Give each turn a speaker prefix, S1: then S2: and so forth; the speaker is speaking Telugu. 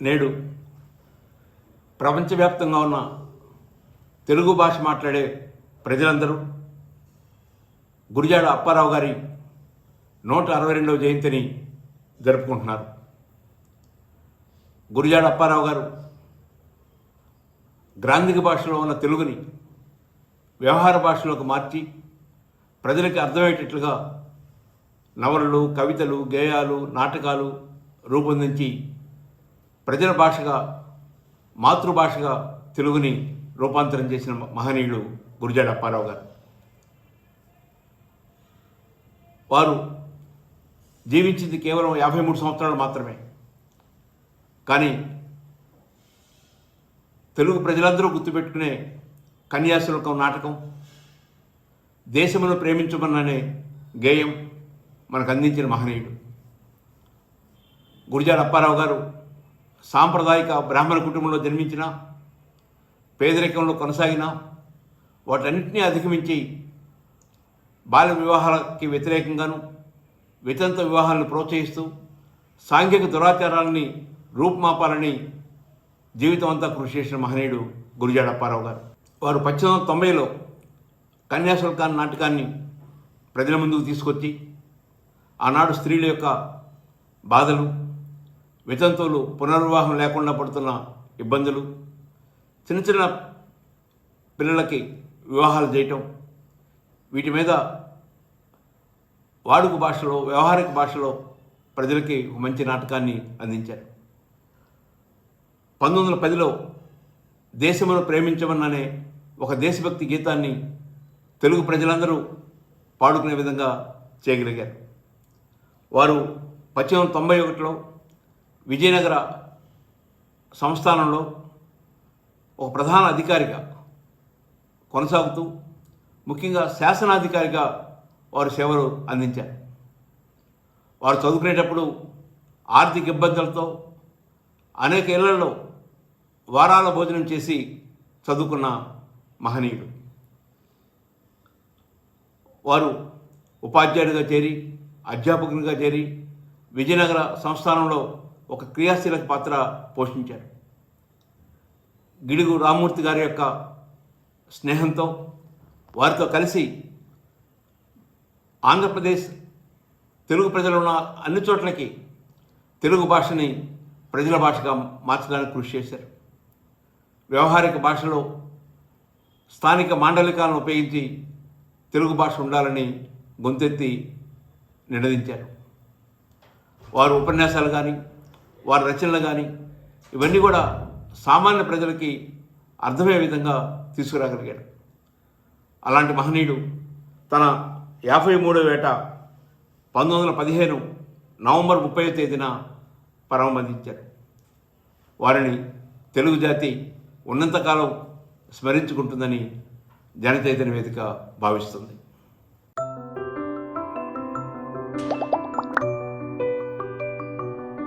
S1: నేడు ప్రపంచవ్యాప్తంగా ఉన్న తెలుగు భాష మాట్లాడే ప్రజలందరూ గురిజాడ అప్పారావు గారి నూట అరవై రెండవ జయంతిని జరుపుకుంటున్నారు. గురిజాడ అప్పారావు గారు గ్రాంధిక భాషలో ఉన్న తెలుగుని వ్యవహార భాషలోకి మార్చి ప్రజలకి అర్థమయ్యేటట్లుగా నవలలు కవితలు గేయాలు నాటకాలు రూపొందించి ప్రజల భాషగా మాతృభాషగా తెలుగుని రూపాంతరం చేసిన మహనీయుడు గురిజాడ అప్పారావు గారు. వారు జీవించింది కేవలం యాభై మూడు సంవత్సరాలు మాత్రమే. కానీ తెలుగు ప్రజలందరూ గుర్తుపెట్టుకునే కన్యాశుల్కం నాటకం దేశమును ప్రేమించమన్ననే గేయం మనకు అందించిన మహనీయుడు. గురిజాడ అప్పారావు గారు సాంప్రదాయిక బ్రాహ్మణ కుటుంబంలో జన్మించిన పేదరికంలో కొనసాగిన వాటన్నింటినీ అధిగమించి బాల్య వివాహాలకి వ్యతిరేకంగాను వితంత వివాహాలను ప్రోత్సహిస్తూ సాంఘిక దురాచారాలని రూపుమాపాలని జీవితం అంతా కృషి చేసిన మహనీయుడు గురిజాడ అప్పారావు గారు. వారు పద్దెనిమిది వందల తొంభైలో కన్యాశుల్కాన్ నాటకాన్ని ప్రజల ముందుకు తీసుకొచ్చి ఆనాడు స్త్రీల యొక్క బాధలు వితంతువులు పునర్వివాహం లేకుండా పడుతున్న ఇబ్బందులు చిన్న చిన్న పిల్లలకి వివాహాలు చేయటం వీటి మీద వాడుక భాషలో వ్యవహారిక భాషలో ప్రజలకి మంచి నాటకాన్ని అందించారు. పంతొమ్మిది వందల పదిలో దేశమును ప్రేమించమన్ననే ఒక దేశభక్తి గీతాన్ని తెలుగు ప్రజలందరూ పాడుకునే విధంగా చేయగలిగారు. వారు పద్దెనిమిది వందల తొంభై ఒకటిలో విజయనగర సంస్థానంలో ఒక ప్రధాన అధికారిగా కొనసాగుతూ ముఖ్యంగా శాసనాధికారిగా వారు సేవలు అందించారు. వారు చదువుకునేటప్పుడు ఆర్థిక ఇబ్బందులతో అనేక ఇళ్ళలో వారాల భోజనం చేసి చదువుకున్న మహనీయుడు. వారు ఉపాధ్యాయుడిగా చేరి అధ్యాపకునిగా చేరి విజయనగర సంస్థానంలో ఒక క్రియాశీలక పాత్ర పోషించారు. గిడుగు రామ్మూర్తి గారి యొక్క స్నేహంతో వారితో కలిసి ఆంధ్రప్రదేశ్ తెలుగు ప్రజలు ఉన్న అన్ని చోట్లకి తెలుగు భాషని ప్రజల భాషగా మార్చడానికి కృషి చేశారు. వ్యవహారిక భాషలో స్థానిక మాండలికాలను ఉపయోగించి తెలుగు భాష ఉండాలని గొంతెత్తి నినదించారు వారు ఉపన్యాసాలు కానీ వారి రచనలు కానీ ఇవన్నీ కూడా సామాన్య ప్రజలకి అర్థమయ్యే విధంగా తీసుకురాగలిగాడు అలాంటి మహనీయుడు తన యాభై మూడో ఏట పంతొమ్మిది వందల పదిహేను నవంబర్ ముప్పై తేదీన పరమబంధించారు. వారిని తెలుగు జాతి ఉన్నంతకాలం స్మరించుకుంటుందని జనచైతన్య వేదిక భావిస్తుంది.